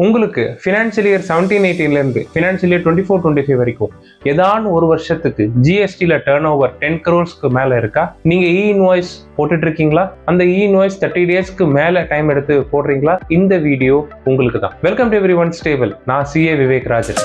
உங்களுக்கு financial year seventeen எயிட்டீன்லேருந்து financial year twenty four twenty five வரைக்கும் ஏதாவது ஒரு வருஷத்துக்கு ஜிஎஸ்டியில் டேர்ன் ஓவர் டென் க்ரோர்ஸ்க்கு மேலே இருக்கா? நீங்கள் இ இன்வாய்ஸ் போட்டுட்டு இருக்கீங்களா அந்த இ இன்வாய்ஸ் தேர்ட்டி டேஸ்க்கு மேலே டைம் எடுத்து போடுறீங்களா? இந்த வீடியோ உங்களுக்கு தான் welcome to everyone stable நான் சிஏ விவேக் ராஜன்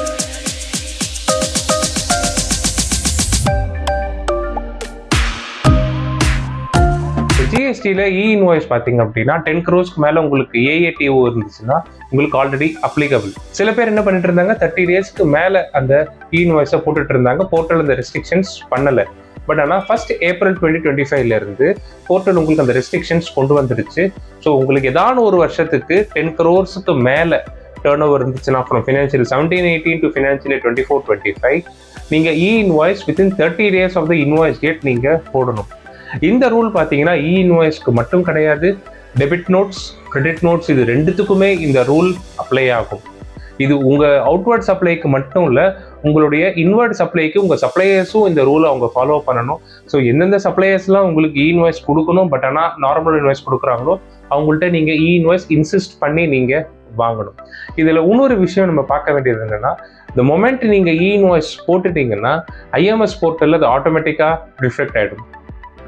ஜிஎஸ்டியில் இ இன்வாய்ஸ் பார்த்தீங்க அப்படின்னா டென் க்ரோஸ்க்கு மேலே உங்களுக்கு ஏஏடிஓ இருந்துச்சுன்னா உங்களுக்கு ஆல்ரெடி அப்ளிகபிள் சில பேர் என்ன பண்ணிட்டு இருந்தாங்க தேர்ட்டி டேஸ்க்கு மேலே அந்த இ இன்வாய்ஸை போட்டுட்டு இருந்தாங்க. போர்ட்டல் அந்த ரெஸ்ட்ரிக்ஷன்ஸ் பண்ணலை. பட் ஆனால் ஃபர்ஸ்ட் ஏப்ரல் டுவெண்ட்டி டுவெண்ட்டி ஃபைவ்லேருந்து போர்ட்டல் உங்களுக்கு அந்த ரெஸ்ட்ரிக்ஷன்ஸ் கொண்டு வந்துருச்சு ஸோ உங்களுக்கு ஏதாவது ஒரு வருஷத்துக்கு டென் க்ரோர்ஸுக்கு மேலே டேர்ன் ஓவர் இருந்துச்சுன்னா அப்புறம் financial seventeen eighteen to financial twenty four twenty five நீங்கள் E invoice within thirty days of the invoice date நீங்கள் போடணும். இந்த ரூல் பார்த்தீங்கன்னா இ இன்வாய்ஸ்க்கு மட்டும் கிடையாது. டெபிட் நோட்ஸ் கிரெடிட் நோட்ஸ் இது ரெண்டுத்துக்குமே இந்த ரூல் அப்ளை ஆகும். இது உங்கள் அவுட்வர்ட் சப்ளைக்கு மட்டும் இல்லை உங்களுடைய இன்வர்ட் சப்ளைக்கு உங்கள் சப்ளையர்ஸும் இந்த ரூலை அவங்க ஃபாலோ பண்ணணும். ஸோ எந்தெந்த சப்ளையர்ஸ்லாம் உங்களுக்கு இ இன்வாய்ஸ் கொடுக்கணும் பட் ஆனால் நார்மல் இன்வாய்ஸ் கொடுக்குறாங்களோ அவங்கள்ட்ட நீங்கள் இ இன்வாய்ஸ் இன்சிஸ்ட் பண்ணி நீங்கள் வாங்கணும். இதில் இன்னொரு விஷயம் நம்ம பார்க்க வேண்டியது என்னென்னா இந்த மொமெண்ட் நீங்கள் இ இன்வாய்ஸ் போட்டுட்டீங்கன்னா ஐஎம்எஸ் போர்ட்டலில் அது ஆட்டோமேட்டிக்காக ரிஃப்ளெக்ட் ஆகிடும்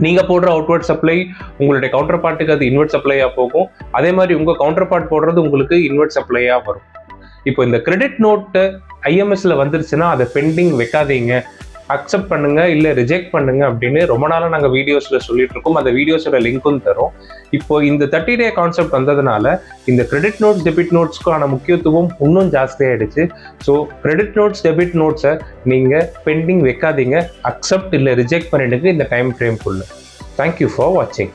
நீங்கள் போடுற அவுட்வர்ட் சப்ளை உங்களுடைய கவுண்டர் பார்ட்டுக்கு அது இன்வெர்ட் சப்ளையாக போகும். அதே மாதிரி உங்கள் கவுண்டர் பார்ட் போடுறது உங்களுக்கு இன்வெர்ட் சப்ளையாக வரும். இப்போ இந்த கிரெடிட் நோட்டு ஐஎம்எஸ்ல வந்துருச்சுன்னா அதை பெண்டிங் வைக்காதீங்க. அக்செப்ட் பண்ணுங்க இல்லை ரிஜெக்ட் பண்ணுங்க அப்படின்னு ரொம்ப நாளாக நாங்கள் வீடியோஸில் சொல்லிட்டு இருக்கோம். அந்த வீடியோஸோட லிங்க்கும் தரும். இப்போ இந்த தேர்ட்டி டே கான்செப்ட் வந்ததுனால இந்த கிரெடிட் நோட்ஸ் டெபிட் நோட்ஸ்க்கான முக்கியத்துவம் இன்னும் ஜாஸ்தியாயிடுச்சு ஸோ கிரெடிட் நோட்ஸ் டெபிட் நோட்ஸை நீங்கள் பெண்டிங் வைக்காதீங்க. அக்செப்ட் இல்லை ரிஜெக்ட் பண்ணிடுங்க. இந்த டைம் ஃப்ரேம்குள்ள தேங்க்யூ ஃபார் வாட்சிங்